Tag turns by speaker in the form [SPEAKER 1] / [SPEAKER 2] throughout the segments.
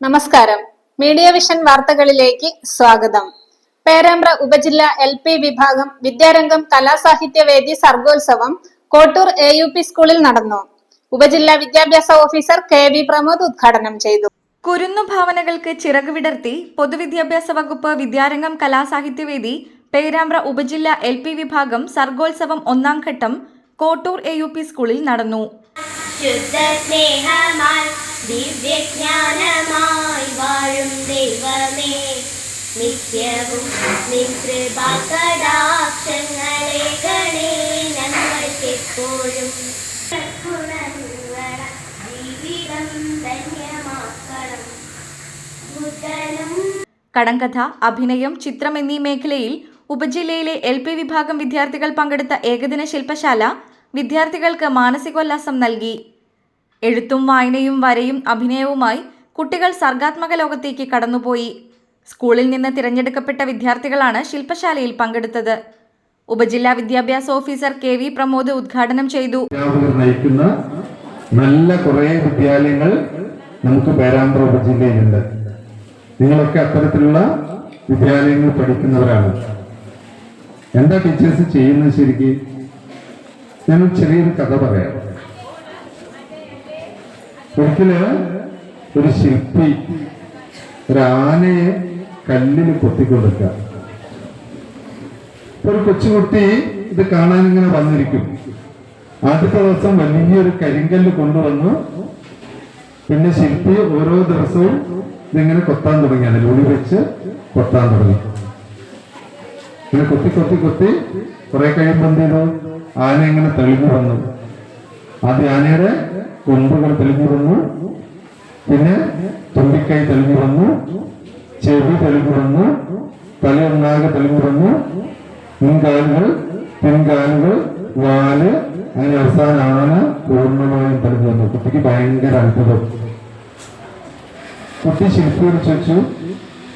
[SPEAKER 1] നമസ്കാരം. Media vision വാർത്തകളിലേക്ക് സ്വാഗതം. പേരാമ്പ്ര ഉപജില്ല എൽ പി വിഭാഗം വിദ്യാരംഗം കലാസാഹിത്യവേദി സർഗോത്സവം കോട്ടൂർ എ യു പി സ്കൂളിൽ നടന്നു. ഉപജില്ലാ വിദ്യാഭ്യാസ ഓഫീസർ കെ വി പ്രമോദ് ഉദ്ഘാടനം ചെയ്തു.
[SPEAKER 2] കുരുന്നു ഭാവനകൾക്ക് ചിറക് വിടർത്തി പൊതുവിദ്യാഭ്യാസ വകുപ്പ് വിദ്യാരംഗം കലാസാഹിത്യവേദി പേരാമ്പ്ര ഉപജില്ല എൽ പി വിഭാഗം സർഗോത്സവം ഒന്നാം ഘട്ടം കോട്ടൂർ എ യു പി സ്കൂളിൽ നടന്നു.
[SPEAKER 3] ശുദ്ധ സ്നേഹമായി ദിവ്യജ്ഞാനമായി വാഴും ദൈവമേ. നിത്യവും നിൻ കൃപാകടാക്ഷങ്ങളെ ഗണേ ഞങ്ങൾക്കെപ്പോഴും ജീവിതം
[SPEAKER 2] കടങ്കഥ അഭിനയം ചിത്രം എന്നീ മേഖലയിൽ ഉപജില്ലയിലെ എൽ പി വിഭാഗം വിദ്യാർത്ഥികൾ പങ്കെടുത്ത ഏകദിന ശില്പശാല വിദ്യാർത്ഥികൾക്ക് മാനസികോല്ലാസം നൽകി. എഴുത്തും വായനയും വരയും അഭിനയവുമായി കുട്ടികൾ സർഗാത്മക ലോകത്തേക്ക് കടന്നുപോയി. സ്കൂളിൽ നിന്ന് തിരഞ്ഞെടുക്കപ്പെട്ട വിദ്യാർത്ഥികളാണ് ശില്പശാലയിൽ പങ്കെടുത്തത്. ഉപജില്ലാ വിദ്യാഭ്യാസ ഓഫീസർ കെ വി പ്രമോദ് ഉദ്ഘാടനം ചെയ്തു.
[SPEAKER 4] നയിക്കുന്ന നല്ല കുറേ വിദ്യാലയങ്ങൾ നമുക്ക് പേരാമ്പ്ര ഉപജില്ലയിലുണ്ട്. നിങ്ങളൊക്കെ അത്തരത്തിലുള്ള വിദ്യാലയങ്ങൾ പഠിക്കുന്നവരാണ്. എന്താ ടീച്ചേഴ്സ് ചെയ്യുന്നത് ശരിക്ക്? ഞാൻ ചെറിയൊരു കഥ പറയാം. ഒരിക്കൽ ഒരു ശില്പി ഒരാനയെ കല്ലിന് ഇപ്പൊ ഒരു കൊച്ചുകുട്ടി ഇത് കാണാൻ ഇങ്ങനെ വന്നിരിക്കും. ആദ്യത്തെ ദിവസം വലിയൊരു കരിങ്കല്ല് കൊണ്ടുവന്നു. പിന്നെ ശില്പി ഓരോ ദിവസവും ഇതിങ്ങനെ കൊത്താൻ തുടങ്ങി. അതിൽ ഉളി വെച്ച് കൊത്താൻ തുടങ്ങി. ഇങ്ങനെ കൊത്തി കൊത്തി കൊത്തി കുറെ കഴിയുമ്പോൾ എന്ത് ചെയ്തു? ആന ഇങ്ങനെ തെളിഞ്ഞു വന്നു. ആദ്യം ആനയുടെ കൊമ്പുകൾ തെളിഞ്ഞു വന്നു പിന്നെ തുമ്പിക്കൈ തെളിഞ്ഞു വന്നു ചെവി തെളിഞ്ഞു വന്നു തലയൊന്നാകെ തെളിഞ്ഞു വന്നു മുൻകാലുകൾ പിൻകാലുകൾ വാൽ അങ്ങനെ അവസാന ആന പൂർണമായും തെളിഞ്ഞു വന്നു കുട്ടിക്ക് ഭയങ്കര അത്ഭുതം. കുട്ടി ശില്പിയോട് ചോദിച്ചു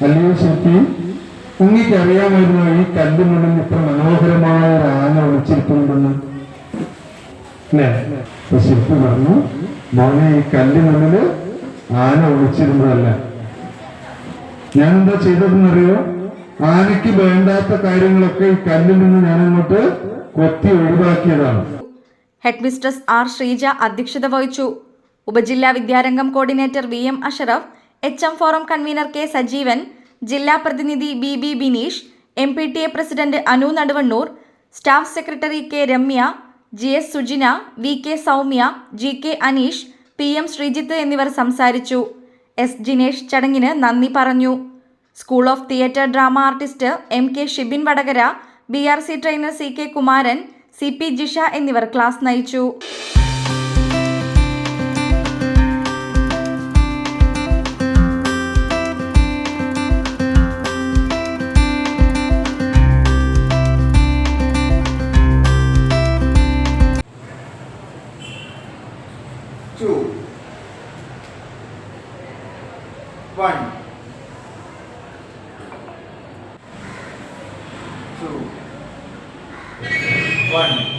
[SPEAKER 4] അല്ലയോ ശില്പി അങ്ങേക്ക് അറിയാമായിരുന്നു ഈ കല്ലിനുള്ളിൽ ഇത്ര മനോഹരമായ ഒരു ആന ഒളിച്ചിരിക്കുന്നുണ്ടെന്ന് ശില്പി പറഞ്ഞു മോനെ ഈ കല്ലിനുള്ളിൽ ആന ഒളിച്ചിരുന്നതല്ല. ഞാൻ എന്താ ചെയ്തതെന്നറിയോ? ആനയ്ക്ക് വേണ്ടാത്ത കാര്യങ്ങളൊക്കെ ഈ കല്ലിൽ നിന്ന് ഞാൻ അങ്ങോട്ട് കൊത്തി ഒഴിവാക്കിയതാണ്.
[SPEAKER 2] ഹെഡ് മിസ്ട്രസ് ആർ ശ്രീജ അധ്യക്ഷത വഹിച്ചു. ഉപജില്ലാ Vidyarangam coordinator V M Ashraf H M forum convenor K Sajeevan ജില്ലാ പ്രതിനിധി B B Bineesh M P T A president Anu Naduvannur staff secretary K Ramya G S Sujina V K Soumya G K Aneesh P M Sreejith എന്നിവർ സംസാരിച്ചു. S Jinesh ചടങ്ങിന് നന്ദി പറഞ്ഞു. School of theatre drama artist M K Shibin Vadakara B R C trainer C K Kumaran C P Jisha എന്നിവർ class നയിച്ചു.
[SPEAKER 5] Two, one, two, one.